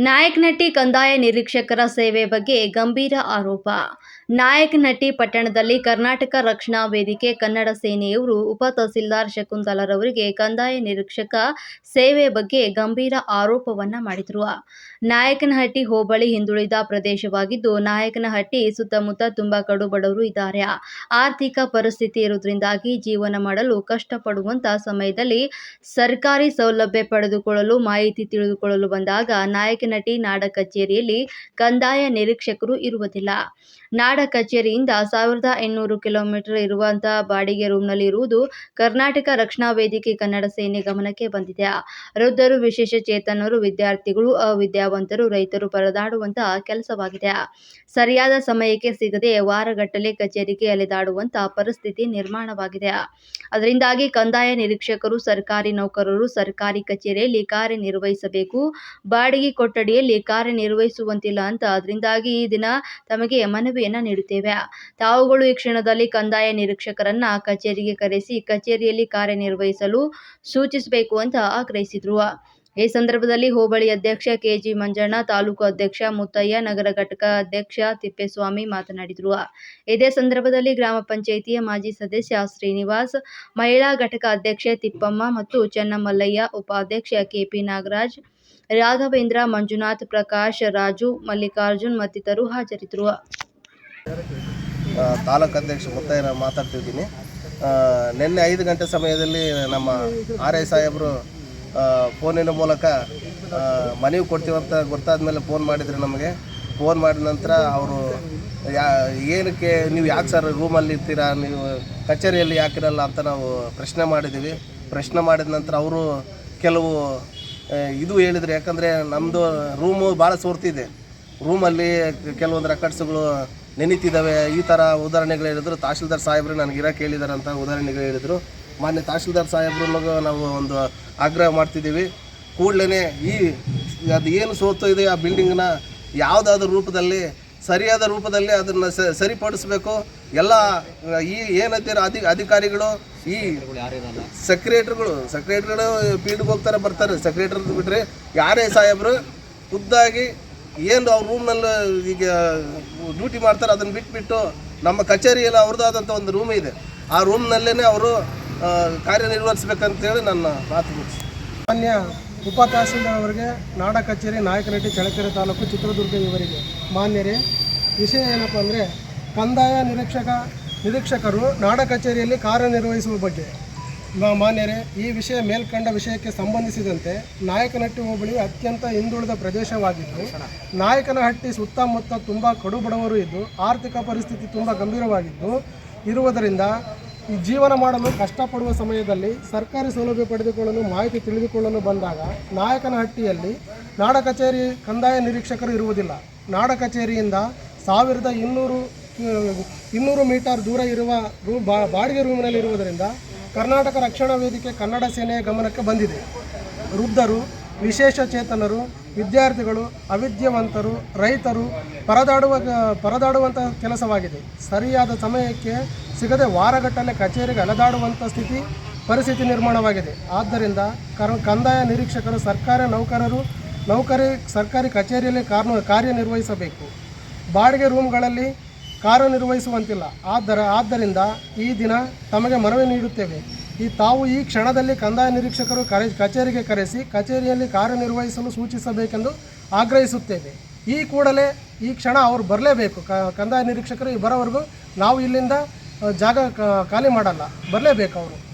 ನಾಯಕನಹಟ್ಟಿ ಕಂದಾಯ ನಿರೀಕ್ಷಕರ ಸೇವೆ ಬಗ್ಗೆ ಗಂಭೀರ ಆರೋಪ ನಾಯಕನಹಟ್ಟಿ ಪಟ್ಟಣದಲ್ಲಿ ಕರ್ನಾಟಕ ರಕ್ಷಣಾ ವೇದಿಕೆ ಕನ್ನಡ ಸೇನೆಯವರು ಉಪ ತಹಸೀಲ್ದಾರ್ ಶಕುಂತಲರವರಿಗೆ ಕಂದಾಯ ನಿರೀಕ್ಷಕ ಸೇವೆ ಬಗ್ಗೆ ಗಂಭೀರ ಆರೋಪವನ್ನ ಮಾಡಿದರು. ನಾಯಕನಹಟ್ಟಿ ಹೋಬಳಿ ಹಿಂದುಳಿದ ಪ್ರದೇಶವಾಗಿದ್ದು, ನಾಯಕನಹಟ್ಟಿ ಸುತ್ತಮುತ್ತ ತುಂಬಾ ಕಡು ಬಡವರು ಇದ್ದಾರೆ. ಆರ್ಥಿಕ ಪರಿಸ್ಥಿತಿ ಇರುವುದರಿಂದಾಗಿ ಜೀವನ ಮಾಡಲು ಕಷ್ಟಪಡುವಂತ ಸಮಯದಲ್ಲಿ ಸರ್ಕಾರಿ ಸೌಲಭ್ಯ ಪಡೆದುಕೊಳ್ಳಲು ಮಾಹಿತಿ ತಿಳಿದುಕೊಳ್ಳಲು ಬಂದಾಗ ನಾಯಕನಹಟ್ಟಿ ನಾಡ ಕಚೇರಿಯಲ್ಲಿ ಕಂದಾಯ ನಿರೀಕ್ಷಕರು ಇರುವುದಿಲ್ಲ. ನಾಡ ಕಚೇರಿಯಿಂದ ಸಾವಿರದ ಐನೂರು ಕಿಲೋಮೀಟರ್ ಇರುವಂತಹ ಬಾಡಿಗೆ ರೂಮ್ನಲ್ಲಿ ಇರುವುದು ಕರ್ನಾಟಕ ರಕ್ಷಣಾ ವೇದಿಕೆ ಕನ್ನಡ ಸೇನೆ ಗಮನಕ್ಕೆ ಬಂದಿದೆ. ವೃದ್ಧರು, ವಿಶೇಷ ಚೇತನರು, ವಿದ್ಯಾರ್ಥಿಗಳು, ಅವಿದ್ಯಾವಂತರು, ರೈತರು ಪರದಾಡುವಂತಹ ಕೆಲಸವಾಗಿದೆ. ಸರಿಯಾದ ಸಮಯಕ್ಕೆ ಸಿಗದೆ ವಾರಗಟ್ಟಲೆ ಕಚೇರಿಗೆ ಅಲೆದಾಡುವಂತಹ ಪರಿಸ್ಥಿತಿ ನಿರ್ಮಾಣವಾಗಿದೆ. ಅದರಿಂದಾಗಿ ಕಂದಾಯ ನಿರೀಕ್ಷಕರು, ಸರ್ಕಾರಿ ನೌಕರರು ಸರ್ಕಾರಿ ಕಚೇರಿಯಲ್ಲಿ ಕಾರ್ಯನಿರ್ವಹಿಸಬೇಕು. ಬಾಡಿಗೆ ಕೊಠಡಿಯಲ್ಲಿ ಕಾರ್ಯನಿರ್ವಹಿಸುವಂತಿಲ್ಲ ಅಂತ. ಅದರಿಂದಾಗಿ ಈ ದಿನ ತಮಗೆ ಮನವಿಯನ್ನ ನೀಡುತ್ತೇವೆ. ತಾವುಗಳು ಈ ಕ್ಷಣದಲ್ಲಿ ಕಂದಾಯ ನಿರೀಕ್ಷಕರನ್ನ ಕಚೇರಿಗೆ ಕರೆಸಿ ಕಚೇರಿಯಲ್ಲಿ ಕಾರ್ಯನಿರ್ವಹಿಸಲು ಸೂಚಿಸಬೇಕು ಅಂತ ಆಗ್ರಹಿಸಿದ್ರು. ಈ ಸಂದರ್ಭದಲ್ಲಿ ಹೋಬಳಿ ಅಧ್ಯಕ್ಷ ಕೆಜಿ ಮಂಜಣ್ಣ ತಾಲೂಕು ಅಧ್ಯಕ್ಷ ಮುತ್ತಯ್ಯ ನಗರ ಘಟಕ ಅಧ್ಯಕ್ಷ ತಿಪ್ಪೇಸ್ವಾಮಿ ಮಾತನಾಡಿದರು. ಇದೇ ಸಂದರ್ಭದಲ್ಲಿ ಗ್ರಾಮ ಪಂಚಾಯಿತಿಯ ಮಾಜಿ ಸದಸ್ಯ ಶ್ರೀನಿವಾಸ್ ಮಹಿಳಾ ಘಟಕ ಅಧ್ಯಕ್ಷೆ ತಿಪ್ಪಮ್ಮ ಮತ್ತು ಚೆನ್ನಮಲ್ಲಯ್ಯ ಉಪಾಧ್ಯಕ್ಷ ಕೆಪಿ ನಾಗರಾಜ್ ರಾಘವೇಂದ್ರ ಮಂಜುನಾಥ್ ಪ್ರಕಾಶ್ ರಾಜು ಮಲ್ಲಿಕಾರ್ಜುನ್ ಮತ್ತಿತರರು ಹಾಜರಿದ್ದರು ಆ, ತಾಲೂಕು ಅಧ್ಯಕ್ಷ ಮುತ್ತಯ್ಯನ ಮಾತಾಡ್ತಿದ್ದೀನಿ. ನಿನ್ನೆ ಐದು ಗಂಟೆ ಸಮಯದಲ್ಲಿ ನಮ್ಮ ಆರ್ ಐ ಸಾಹೇಬರು ಫೋನಿನ ಮೂಲಕ ಮನವಿ ಕೊಡ್ತೀವಂತ ಗೊತ್ತಾದ ಮೇಲೆ ಫೋನ್ ಮಾಡಿದ್ರು ನಮಗೆ. ಫೋನ್ ಮಾಡಿದ ನಂತರ ಅವರು, ಯಾ, ಏನಕ್ಕೆ, ನೀವು ಯಾಕೆ ಸರ್ ರೂಮಲ್ಲಿ ಇರ್ತೀರಾ, ನೀವು ಕಚೇರಿಯಲ್ಲಿ ಯಾಕಿರಲ್ಲ ಅಂತ ನಾವು ಪ್ರಶ್ನೆ ಮಾಡಿದ್ದೀವಿ. ಪ್ರಶ್ನೆ ಮಾಡಿದ ನಂತರ ಅವರು ಕೆಲವು ಇದು ಹೇಳಿದ್ರು. ಯಾಕಂದರೆ ನಮ್ಮದು ರೂಮು ಭಾಳ ಸೋರ್ತಿದೆ. ರೂಮಲ್ಲಿ ಕೆಲವೊಂದು ರೆಕಾರ್ಡ್ಸ್ಗಳು ನೆನೀತಿದ್ದಾವೆ. ಈ ಥರ ಉದಾಹರಣೆಗಳು ಹೇಳಿದ್ರು. ತಹಶೀಲ್ದಾರ್ ಸಾಹೇಬ್ರು ನನಗೆ ಇರೋ ಅಂತ ಉದಾಹರಣೆಗಳು ಹೇಳಿದರು. ಮಾನ್ಯ ತಹಶೀಲ್ದಾರ್ ಸಾಹೇಬ್ರಿಗೂ ನಾವು ಒಂದು ಆಗ್ರಹ ಮಾಡ್ತಿದ್ದೀವಿ. ಕೂಡಲೇ ಈ ಅದು ಏನು ಸೋತು ಇದೆ ಆ ಬಿಲ್ಡಿಂಗ್ನ ಯಾವುದಾದ್ರೂ ರೂಪದಲ್ಲಿ, ಸರಿಯಾದ ರೂಪದಲ್ಲಿ ಅದನ್ನು ಸರಿಪಡಿಸ್ಬೇಕು. ಎಲ್ಲ, ಈ ಏನಂತೀರ ಅಧಿ, ಅಧಿಕಾರಿಗಳು, ಈ ಸೆಕ್ರೆಟ್ರಿಗಳು ಸೆಕ್ರೆಟ್ರಿಗಳು ಫೀಲ್ಡ್ಗೆ ಹೋಗ್ತಾರೆ, ಬರ್ತಾರೆ. ಸೆಕ್ರೆಟ್ರಿ ಬಿಟ್ಟರೆ ಯಾರೇ ಸಾಹೇಬರು ಖುದ್ದಾಗಿ ಏನು ಅವ್ರ ರೂಮ್ನಲ್ಲಿ ಈಗ ಡ್ಯೂಟಿ ಮಾಡ್ತಾರೆ, ಅದನ್ನು ಬಿಟ್ಬಿಟ್ಟು ನಮ್ಮ ಕಚೇರಿಯಲ್ಲಿ ಅವ್ರದ್ದಾದಂಥ ಒಂದು ರೂಮ್ ಇದೆ. ಆ ರೂಮ್ನಲ್ಲೇ ಅವರು ಕಾರ್ಯನಿರ್ವಹಿಸ್ಬೇಕಂತೇಳಿ ನನ್ನ ಮಾತು ಮುಗಿಸಿ. ಮಾನ್ಯ ಉಪ ತಹಸೀಲ್ದಾರ್ ಅವರಿಗೆ ನಾಡ ಕಚೇರಿ ನಾಯಕನಹಟ್ಟಿ ಚಳಕೆರೆ ತಾಲೂಕು ಚಿತ್ರದುರ್ಗ ಇವರಿಗೆ ಮಾನ್ಯರೇ, ವಿಷಯ ಏನಪ್ಪ ಅಂದರೆ ಕಂದಾಯ ನಿರೀಕ್ಷಕ, ನಿರೀಕ್ಷಕರು ನಾಡ ಕಚೇರಿಯಲ್ಲಿ ಕಾರ್ಯನಿರ್ವಹಿಸುವ ಬಗ್ಗೆ. ಮಾನ್ಯರೇ, ಈ ವಿಷಯ ಮೇಲ್ಕಂಡ ವಿಷಯಕ್ಕೆ ಸಂಬಂಧಿಸಿದಂತೆ ನಾಯಕನಹಟ್ಟಿ ಹೋಬಳಿ ಅತ್ಯಂತ ಹಿಂದುಳಿದ ಪ್ರದೇಶವಾಗಿದ್ದು, ನಾಯಕನಹಟ್ಟಿ ಸುತ್ತಮುತ್ತ ತುಂಬ ಕಡು ಬಡವರು ಇದ್ದು, ಆರ್ಥಿಕ ಪರಿಸ್ಥಿತಿ ತುಂಬ ಗಂಭೀರವಾಗಿದ್ದು, ಇರುವುದರಿಂದ ಈ ಜೀವನ ಮಾಡಲು ಕಷ್ಟಪಡುವ ಸಮಯದಲ್ಲಿ ಸರ್ಕಾರಿ ಸೌಲಭ್ಯ ಪಡೆದುಕೊಳ್ಳಲು ಮಾಹಿತಿ ತಿಳಿದುಕೊಳ್ಳಲು ಬಂದಾಗ ನಾಯಕನಹಟ್ಟಿಯಲ್ಲಿ ನಾಡ ಕಚೇರಿ ಕಂದಾಯ ನಿರೀಕ್ಷಕರು ಇರುವುದಿಲ್ಲ. ನಾಡ ಕಚೇರಿಯಿಂದ ಸಾವಿರದ ಇನ್ನೂರು ಇನ್ನೂರು ಮೀಟರ್ ದೂರ ಇರುವ ರೂಮ್ ಬಾಡಿಗೆ ರೂಮಿನಲ್ಲಿ ಇರುವುದರಿಂದ ಕರ್ನಾಟಕ ರಕ್ಷಣಾ ವೇದಿಕೆ ಕನ್ನಡ ಸೇನೆಯ ಗಮನಕ್ಕೆ ಬಂದಿದೆ. ವೃದ್ಧರು, ವಿಶೇಷ ಚೇತನರು, ವಿದ್ಯಾರ್ಥಿಗಳು, ಅವಿದ್ಯಾವಂತರು, ರೈತರು ಪರದಾಡುವ ಪರದಾಡುವಂಥ ಕೆಲಸವಾಗಿದೆ. ಸರಿಯಾದ ಸಮಯಕ್ಕೆ ಸಿಗದೆ ವಾರಗಟ್ಟಲೆ ಕಚೇರಿಗೆ ಅಲೆದಾಡುವಂಥ ಸ್ಥಿತಿ, ಪರಿಸ್ಥಿತಿ ನಿರ್ಮಾಣವಾಗಿದೆ. ಆದ್ದರಿಂದ ಕರ್, ಕಂದಾಯ ನಿರೀಕ್ಷಕರು, ಸರ್ಕಾರಿ ನೌಕರರು, ನೌಕರಿ, ಸರ್ಕಾರಿ ಕಚೇರಿಯಲ್ಲಿ ಕಾರ್ಯ ಕಾರ್ಯನಿರ್ವಹಿಸಬೇಕು. ಬಾಡಿಗೆ ರೂಮ್ಗಳಲ್ಲಿ ಕಾರ್ಯನಿರ್ವಹಿಸುವಂತಿಲ್ಲ. ಆದರ ಆದ್ದರಿಂದ ಈ ದಿನ ತಮಗೆ ಮನವಿ ನೀಡುತ್ತೇವೆ. ಈ ತಾವು ಈ ಕ್ಷಣದಲ್ಲಿ ಕಂದಾಯ ನಿರೀಕ್ಷಕರು ಕರೆ ಕಚೇರಿಗೆ ಕರೆಸಿ ಕಚೇರಿಯಲ್ಲಿ ಕಾರ್ಯನಿರ್ವಹಿಸಲು ಸೂಚಿಸಬೇಕೆಂದು ಆಗ್ರಹಿಸುತ್ತೇವೆ. ಈ ಕೂಡಲೇ ಈ ಕ್ಷಣ ಅವರು ಬರಲೇಬೇಕು. ಕಂದಾಯ ನಿರೀಕ್ಷಕರು ಬರೋವರೆಗೂ ನಾವು ಇಲ್ಲಿಂದ ಜಾಗ ಖಾಲಿ ಮಾಡಲ್ಲ. ಬರಲೇಬೇಕು ಅವರು.